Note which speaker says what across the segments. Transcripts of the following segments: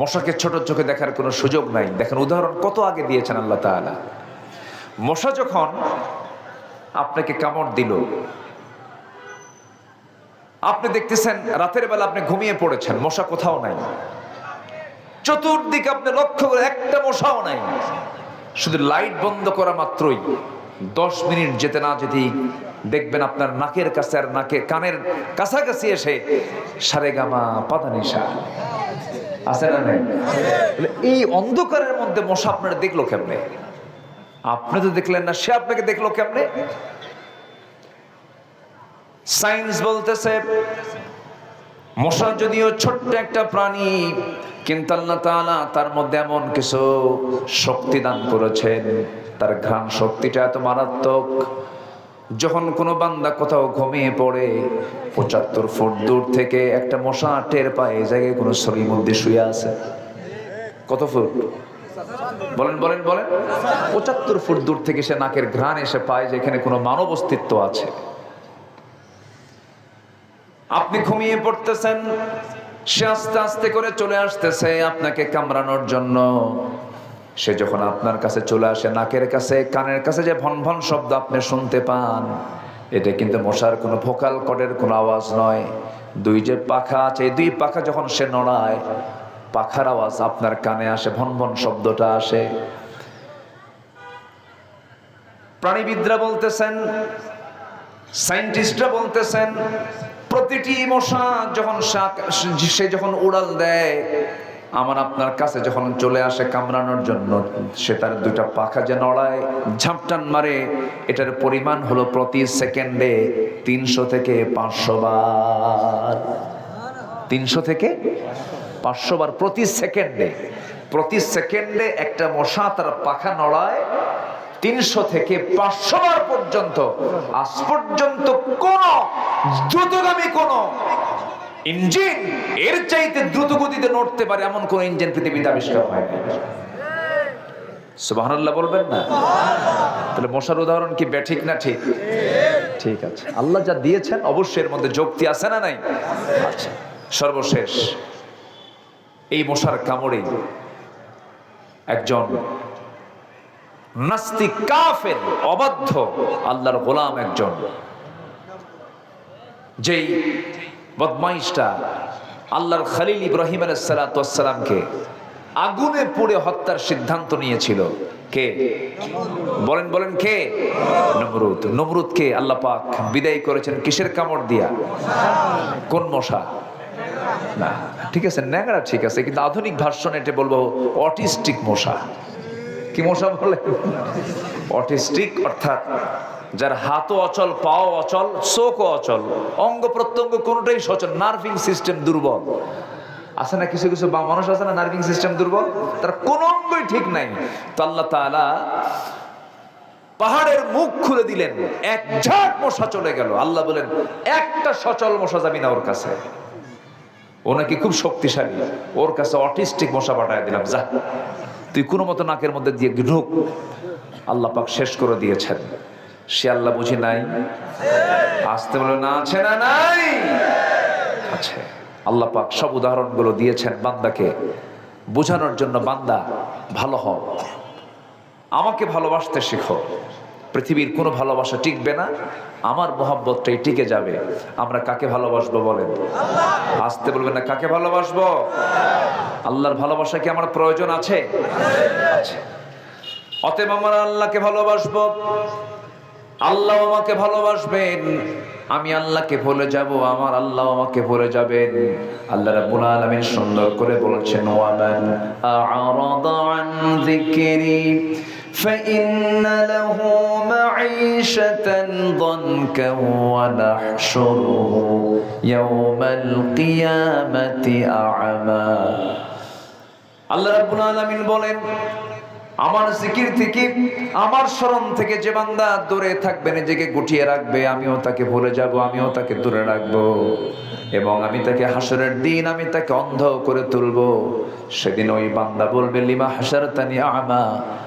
Speaker 1: মশাকে ছোট চোখে দেখার কোনো সুযোগ নাই। দেখেন উদাহরণ কত আগে দিয়েছেন আল্লাহ তাআলা। মশা যখন আপনাকে কামড় দিল, আপনি দেখতেছেন রাতের বেলা আপনি ঘুমিয়ে পড়েছেন, মশা কোথাও নাই। চতুর্দিকে আপনি লক্ষ্য করে একটা মশাও নাই। শুধু লাইট বন্ধ করা মাত্রই দশ মিনিট যেতে না যেতেই দেখবেন আপনার নাকের কাছে আর নাকে কানের কাছাকাছি এসে সারে গামা পাতানিশা আছে না নাই? এই অন্ধকারের মধ্যে মশা আপনারা দেখল কেমনে? আপনি তো দেখলেন না, সে আপনাকে দেখল কেমনে? সায়েন্স বলতেছে, মশা যদিও ছোট্ট একটা প্রাণী, কিন্তু আল্লাহ তাআলা তার মধ্যে এমন কিছু শক্তি দান করেছেন। তার ঘ্রাণ শক্তিটা এত মারাত্মক। যখন কোনো বান্দা কোথাও ঘুমিয়ে পড়ে, পঁচাত্তর ফুট দূর থেকে একটা মশা টের পায়, এই জায়গায় কোনো শরীর মধ্যে শুয়ে আছে। কত ফুট? বলেন বলেন বলেন। পঁচাত্তর ফুট দূর থেকে সে নাকের ঘ্রাণ এসে পায় যে এখানে কোনো মানব অস্তিত্ব আছে। আপনি ঘুমিয়ে পড়তেছেন, সে আস্তে আস্তে করে চলে আসতেছে আপনাকে কামড়ানোর জন্য। সে যখন আপনার কাছে চলে আসে, নাকের কাছে, কানের কাছে যে ভন ভন শব্দ আপনি শুনতে পান, এটা কিন্তু মশার কোনো ভোকাল কডের কোনো আওয়াজ নয়। দুই যে পাখা আছে দুই পাখা যখন সে নড়ায়, পাখার আওয়াজ আপনার কানে আসে, ভন ভন শব্দটা আসে। প্রাণীবিদরা বলতেছেন, সায়েন্টিস্টরা বলতেছেন, প্রতিটি মশা যখন সে যখন উড়াল দেয় আমার আপনার কাছে যখন চলে আসে কামড়ানোর জন্য, সে তার দুইটা পাখা যে নড়ায়, ঝাপটান মারে, এটার পরিমাণ হলো প্রতি সেকেন্ডে তিনশো থেকে পাঁচশো বার। তিনশো থেকে পাঁচশো বার প্রতি সেকেন্ডে। প্রতি সেকেন্ডে একটা মশা তার পাখা নড়ায়, তিনশো থেকে পাঁচশো বার পর্যন্ত। আজ পর্যন্ত কোন দ্রুতগামী কোন ইঞ্জিন এর চাইতে দ্রুত গতিতে নড়তে পারে এমন কোন ইঞ্জিন পৃথিবীতে আবিষ্কার হয়নি সুবহানাল্লাহ বলবেন না? তাহলে মশার উদাহরণ কি ব্যাঠিক না ঠিক? ঠিক আছে। আল্লাহ যা দিয়েছেন অবশ্যই এর মধ্যে যুক্তি আছে না নাই? আচ্ছা সর্বশেষ। এই মশার কামড়ে একজন নাস্তিক কাফের, অবাধ্য, আল্লাহর গোলাম একজন, যেই বদমাইশটা আল্লাহর খলিল ইব্রাহিম আলাইসালামকে আগুনে পুড়ে হত্যার সিদ্ধান্ত নিয়েছিল। কে? বলেন বলেন কে? নমরুদ। নমরুদকে আল্লাহ পাক বিদায় করেছেন কিসের কামড় দিয়া? কোন মশা? না, ঠিক আছে ন্যাংরা ঠিক আছে, কিন্তু আধুনিক ভার্সন এটা বলব অটিস্টিক মশা। কি মশা বলে? অটিস্টিক অর্থাৎ যার হাতও অচল, পাও অচল, চোখও অচল, অঙ্গ প্রত্যঙ্গ কোনোটাই সচল, নার্ভিং সিস্টেম দুর্বল। আছে না কিছু কিছু বা মানুষ আছে না নার্ভিং সিস্টেম দুর্বল? তার কোন অঙ্গই ঠিক নাই। তো আল্লাহ তাআলা পাহাড়ের মুখ খুলে দিলেন, এক ঝাঁক মশা চলে গেল। আল্লাহ বলেন, একটা সচল মশা যাবি না ওর কাছে। ও নাকি খুব শক্তিশালী। ওর কাছে অটিস্টিক মশা পাঠায় দিলাম, যা, তুই কোনো মতো নাকের মধ্যে দিয়ে ঢুক। আল্লাহ পাক শেষ করে দিয়েছেন। সে আল্লাহ বুঝি নাই। আসতে বলে, না, আছে না, নাই? আছে। আল্লাহ পাক সব উদাহরণগুলো দিয়েছেন বান্দাকে। বোঝানোর জন্য, বান্দা, ভালো হও। আমাকে ভালোবাসতে শেখো। পৃথিবীর কোনো ভালোবাসা টিকবে না। আমার মোহাব্বতটাই টিকে যাবে। আমরা কাকে ভালোবাসবো বলেন? আসতে বলবেন না, কাকে ভালোবাসবো? আল্লাহর ভালোবাসা কি আমার প্রয়োজন আছে? আছে। অতএব আমরা আল্লাহকে ভালোবাসবো। আল্লাহ আমাকে ভালোবাসবেন আমি আল্লাহকে ভুলে যাব আমার আল্লাহ আমাকে ভুলে যাবেন আল্লাহ রাব্বুল আলামিন সুন্দর করে বলছেন ওয়ামান আ'রাদা আন যিকরি فإن له معيشة ضنكا ونحشره يوم القيامة أعمى আল্লাহ রাব্বুল আলামিন বলেন আমার জিকির থেকে, আমার স্মরণ থেকে যে বান্দা দূরে থাকবে, নিজেকে গুটিয়ে রাখবে, আমিও তাকে ভুলে যাব, আমিও তাকে দূরে রাখব। এবং আমি তাকে হাসরের দিন আমি তাকে অন্ধ করে তুলবো। সেদিন ওই বান্দা বলবে, লিমা হাসার তানি আমা?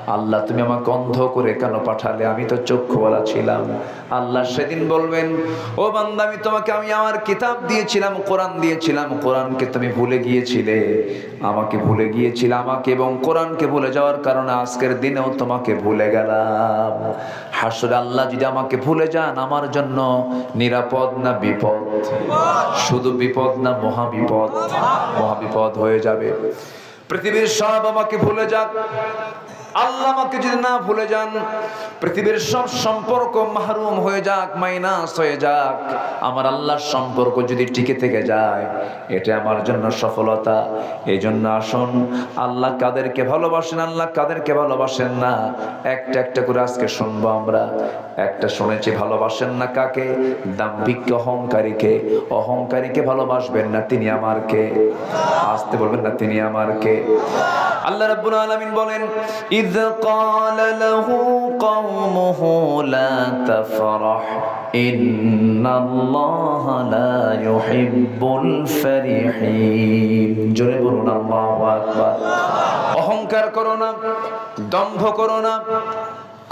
Speaker 1: আল্লাহ, তুমি আমাকে অন্ধ করে কেন পাঠালে? আমি তো চক্ষুওয়ালা ছিলাম। আল্লাহ সেদিন বলবেন, ও বান্দা, আমি তোমাকে, আমি আমার কিতাব দিয়েছিলাম, কোরআন দিয়েছিলাম। কোরআনকে তুমি ভুলে গিয়েছিলে। আমাকে ভুলে গিয়েছিলে আমাকে এবং কোরআনকে ভুলে যাওয়ার কারণে আজকের দিনেও তোমাকে ভুলে গেলাম। হাসরে আল্লাহ যদি আমাকে ভুলে যান, আমার জন্য নিরাপদ না বিপদ? শুধু বিপদ না মহাবিপদ। মহাবিপদ হয়ে যাবে। পৃথিবীর সব আমাকে ভুলে যাক। আল্লাহ আমাকে যদি না ভুলে যান, পৃথিবীর সব সম্পর্ক মাহরুম হয়ে যাক, মাইনাস হয়ে যাক। আমার আল্লাহর সম্পর্ক যদি টিকে থেকে যায়, এটা আমার জন্য সফলতা। এই জন্য আসুন, আল্লাহ কাদেরকে ভালোবাসেন, আল্লাহ কাদেরকে ভালোবাসেন না। একটা একটা করে আজকে শুনব আমরা। একটা শুনেছি, ভালোবাসেন না কাকে? দাম্ভিক অহংকারীকে। অহংকারীকে ভালোবাসবেন না তিনি আমার কে আসতে বলবেন না তিনি আমার কে আল্লাহ রাব্বুল আলামিন বলেন ইয ক্বালা লাহু কওমুহু লা তাফরাহ ইন্নাল্লাহা লা ইউহিব্বুল ফারিহিন জোরে বলুন, আল্লাহু আকবার। অহংকার করো না, দম্ভ করো না।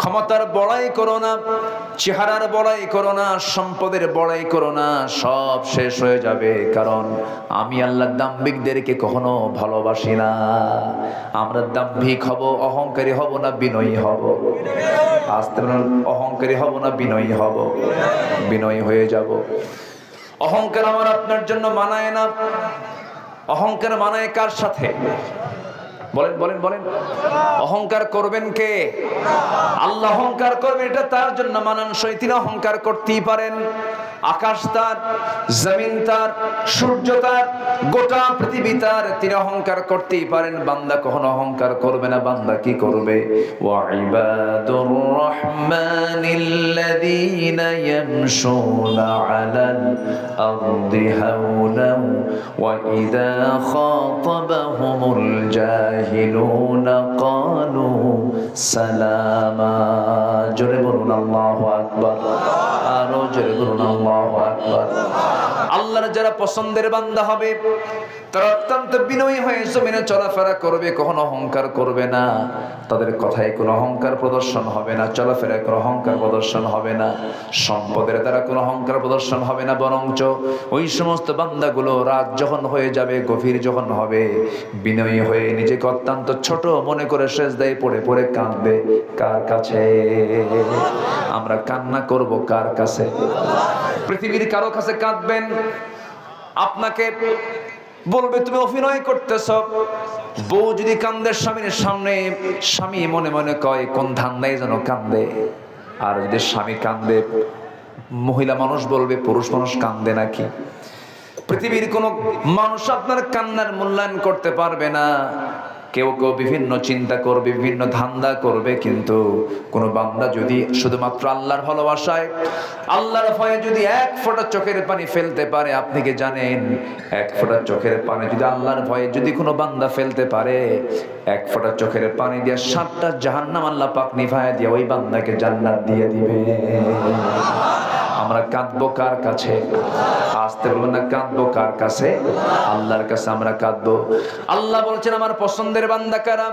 Speaker 1: ক্ষমতার বড়াই করো না, চেহারার বড়াই করো না, সম্পদের বড়াই করো না, সব শেষ হয়ে যাবে। কারণ আমি আল্লাহ দাম্ভিকদেরকে কখনো ভালোবাসি না। আমরা দাম্ভিক হব, অহংকারী হব না, বিনয়ী হব। আসতে অহংকারী হব না, বিনয়ী হব? বিনয়ী হয়ে যাব। অহংকার আমার আপনার জন্য মানায় না। অহংকার মানায় কার সাথে? বলেন বলেন বলেন। অহংকার করবেন কে? আল্লাহ অহংকার করবে এটা তার জন্য মানানসই। তিনি অহংকার করতেই পারেন। আকাশ তার, জমিন তার, সূর্য তার, গোটা পৃথিবী তার। তিনি অহংকার করতেই পারেন, বান্দা কখনো অহংকার করবে না, বান্দা কি করবে? সালামা। জোরে বলুন, আল্লাহু আকবার। জোরে বলুন আল্লাহু আল্লাহর যারা পছন্দের বান্দা হবে, তারা অত্যন্ত বিনয়ী হয়ে জমিনে চলাফেরা করবে, কখনো অহংকার করবে না। তাদের কথায় কোনো অহংকার প্রদর্শন হবে না, চলাফেরায় কোনো অহংকার প্রদর্শন হবে না, সম্পদের দ্বারা কোনো অহংকার প্রদর্শন হবে না, বরঞ্চ ওই সমস্ত বান্দাগুলো রাত যখন হয়ে যাবে, গভীর যখন হবে, বিনয়ী হয়ে নিজেকে অত্যন্ত ছোট মনে করে শেষ দেয় পড়ে পড়ে কাঁদবে, কার কাছে? আমরা কান্না করব কার কাছে? পৃথিবীর কারও কাছে কাঁদবেন। আপনাকে বলবে, তুমি অভিনয় করতেছ। বউ যদি কান্দে স্বামীর সামনে, স্বামী মনে মনে কয়, কোন ধান্দায় যেন কান্দে? আর যদি স্বামী কান্দে, মহিলা মানুষ বলবে, পুরুষ মানুষ কান্দে নাকি? পৃথিবীর কোনো মানুষ আপনার কান্নার মূল্যায়ন করতে পারবে না। কেউ কেউ বিভিন্ন চিন্তা করবে, বিভিন্ন ধান্দা করবে, কিন্তু কোনো বান্দা যদি শুধুমাত্র আল্লাহর ভালোবাসায়, আল্লাহর ভয়ে যদি এক ফোঁটা চোখের পানি ফেলতে পারে, আপনি কি জানেন? এক ফোঁটা চোখের পানি যদি আল্লাহর ভয়ে যদি কোনো বান্দা ফেলতে পারে, এক ফোঁটা চোখের পানি দিয়ে সাতটা জাহান্নাম আল্লাহ পাক নিভায় দিয়ে ওই বান্দাকে জান্নাত দিয়ে দিবে। আমরা কাঁদবো কার কাছে? আসতে বলব না, কাঁদবো কার কাছে? আল্লাহর কাছে আমরা কাঁদবো। আল্লাহ বলছেন, আমার পছন্দের বান্দা কারা?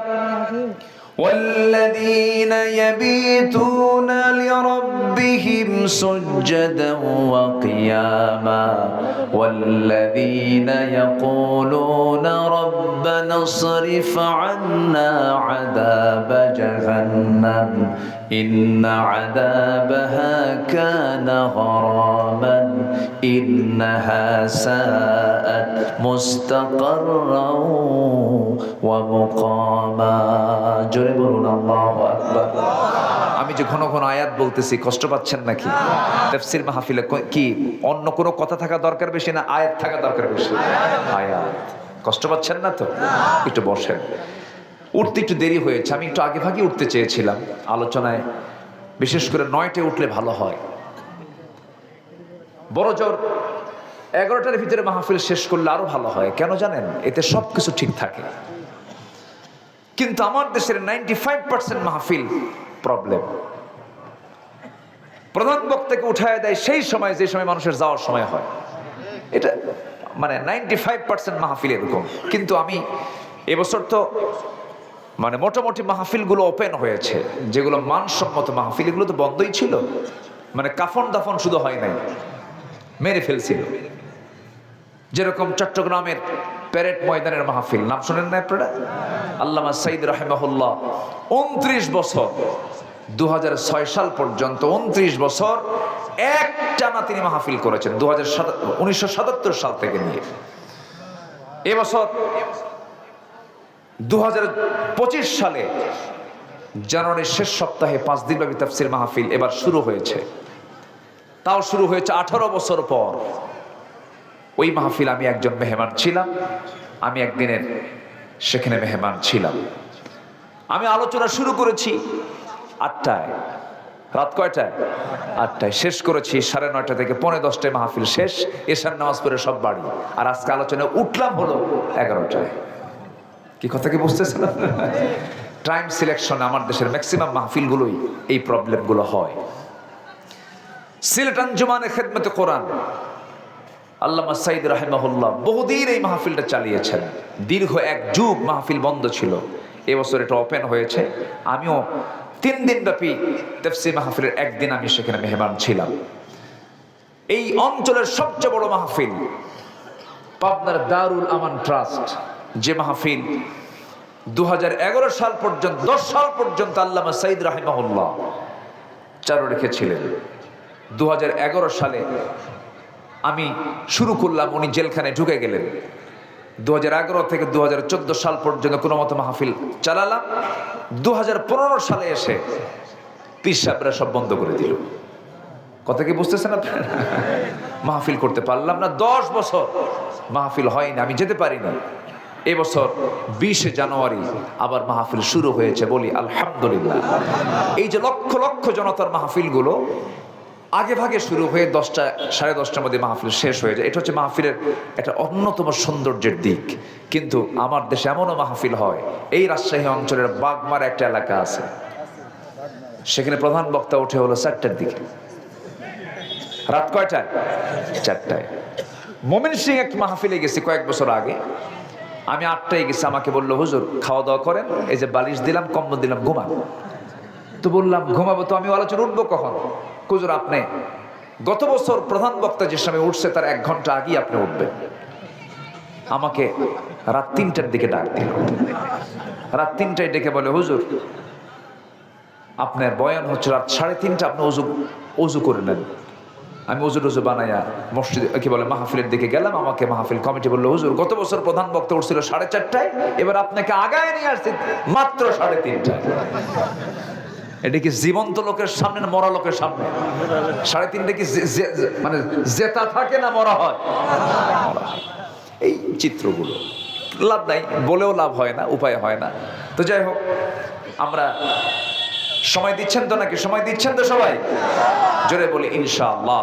Speaker 1: والذين يبيتون لربهم سجدا وقياما والذين يقولون ربنا اصرف عنا عذاب جهنم إن عذابها كان غراما إنها ساءت مستقرا ومقاما জোরে বলুন আল্লাহু আকবার আমি যে ঘন ঘন আয়াত বলতেছি কষ্ট পাচ্ছেন নাকি তাফসীর মাহফিলে ক- কি অন্য কোনো কথা থাকা দরকার বেশি না আয়াত থাকা দরকার বেশি আয়াত কষ্ট পাচ্ছেন না তো একটু বসেন উঠতে একটু দেরি হয়েছে আমি একটু আগে ভাগে উঠতে চেয়েছিলাম আলোচনায় বিশেষ করে নয়টে উঠলে ভালো হয় বড় জোর এগারোটার ভিতরে মাহফিল শেষ করলে আরও ভালো হয়। কেন জানেন? এতে সব কিছু ঠিক থাকে। কিন্তু আমার দেশের নাইনটি ফাইভ পার্সেন্ট মাহফিল প্রবলেম প্রধান বক্তাকে উঠায় দেয় সেই সময়, যে সময় মানুষের যাওয়ার সময় হয়। এটা মানে নাইনটি ফাইভ পার্সেন্ট মাহফিল এরকম। কিন্তু আমি এবছর তো মানে মোটামুটি মাহফিলগুলো ওপেন হয়েছে। যেগুলো মানসম্মত মাহফিল, এগুলো তো বন্ধই ছিল। মানে কাফন দাফন শুধু হয় নাই। মেরে ফেলছিল। যেরকম চট্টগ্রামের প্যারেড ময়দানের মাহফিল। নাম শোনেন না আপনারা? আল্লামা সাইদ রাহেমাহুল্লাহ, উনত্রিশ বছর দু সাল পর্যন্ত উনত্রিশ বছর এক টানা তিনি মাহফিল করেছেন দু হাজার সাল থেকে নিয়ে। এবছর দু হাজার পঁচিশ সালে জানুয়ারির শেষ সপ্তাহে পাঁচ দিনব্যাপী তাফসির মাহফিল এবার শুরু হয়েছে। তাও শুরু হয়েছে আঠারো বছর পর। ওই মাহফিল আমি একজন মেহমান ছিলাম, আমি একদিনের সেখানে মেহমান ছিলাম। আমি আলোচনা শুরু করেছি আটটায়, রাত কয়টায়? আটটায়। শেষ করেছি, সাড়ে নয়টা থেকে পৌনে দশটায় মাহফিল শেষ, এশার নামাজ পড়ে সব বাড়ি। আর আজকে আলোচনায় উঠলাম হলো এগারোটায়। কি কথা কি বুঝতেছেন? টাইম সিলেকশন আমার দেশের ম্যাক্সিমাম মাহফিলগুলোই এই প্রবলেমগুলো হয়। সিলেট আঞ্জুমানে খেদমতে কোরআন। আল্লামা সাইদ রাহেমাহুল্লাহ বহুদিন এই মাহফিলটা চালিয়েছেন। দীর্ঘ এক যুগ মাহফিল বন্ধ ছিল। এবছর এটা ওপেন হয়েছে। আমিও তিন দিন ব্যাপী তেফসি মাহফিলের একদিন আমি সেখানে মেহমান ছিলাম। এই অঞ্চলের সবচেয়ে বড় মাহফিল পাবনার দারুল আমান ট্রাস্ট। যে মাহফিল দুহাজার এগারো সাল পর্যন্ত, দশ সাল পর্যন্ত আল্লামা সাইদ রাহিমাহুল্লাহ চারু রেখেছিলেন। দু হাজার এগারো সালে আমি শুরু করলাম, উনি জেলখানায় ঢুকে গেলেন। দু হাজার এগারো থেকে দু হাজার চোদ্দ সাল পর্যন্ত কোনো মতো মাহফিল চালালাম। দু হাজার পনেরো সালে এসে পীর সাহেবরা সব বন্ধ করে দিল। কথা কি বুঝতেছেন আপনারা? মাহফিল করতে পারলাম না। দশ বছর মাহফিল হয়নি, আমি যেতে পারিনি। এবছর বিশে জানুয়ারি আবার মাহফিল শুরু হয়েছে বলি আলহামদুলিল্লাহ। এই যে লক্ষ লক্ষ জনতার মাহফিলগুলো আগে ভাগে শুরু হয়ে দশটা, সাড়ে দশটার মধ্যে মাহফিল শেষ হয়ে যায়। এটা হচ্ছে মাহফিলের একটা অন্যতম সৌন্দর্যের দিক। কিন্তু আমার দেশে এমনও মাহফিল হয়, এই রাজশাহী অঞ্চলের বাগমার একটা এলাকা আছে। সেখানে প্রধান বক্তা উঠে হলো চারটার দিকে। রাত কয়টায়? চারটায়। মোমিন সিং এক মাহফিলে গেছি কয়েক বছর আগে। আমি আটটায় গেছি, আমাকে বলল, হুজুর খাওয়া দাওয়া করেন, এই যে বালিশ দিলাম, কম্বল দিলাম, ঘুমান। তো বললাম, ঘুমাবো তো আমি আলোচনা উঠবো কখন? হুজুর, আপনি গত বছর প্রধান বক্তা যে সময় উঠছে, তার এক ঘণ্টা আগেই আপনি উঠবেন। আমাকে রাত তিনটার দিকে ডাক দিল। রাত তিনটায় ডেকে বলে, হুজুর, আপনার বয়ান হচ্ছে রাত সাড়ে তিনটা, আপনি অজু অজু করে নেন। আমি অজু টজু বানাইয়া মসজিদ, কি বলে, মাহফিলের দিকে গেলাম। আমাকে মাহফিল কমিটি বলল, হুজুর, গত বছর প্রধান বক্তা উঠছিল সাড়ে চারটায়, এবার আপনাকে আগায় নিয়ে আসছি মাত্র সাড়ে তিনটায়। এটা কি জীবন্ত লোকের সামনে না মরা লোকের সামনে? সাড়ে তিনটে কি মানে জেতা থাকে না মরা হয় মরা হয়। এই চিত্রগুলো। লাভ নাই, বলেও লাভ হয় না, উপায় হয় না। তো যাই হোক, আমরা সময় দিচ্ছেন তো নাকি? সময় দিচ্ছেন তো সবাই? জোরে বলি, ইনশাআল্লাহ।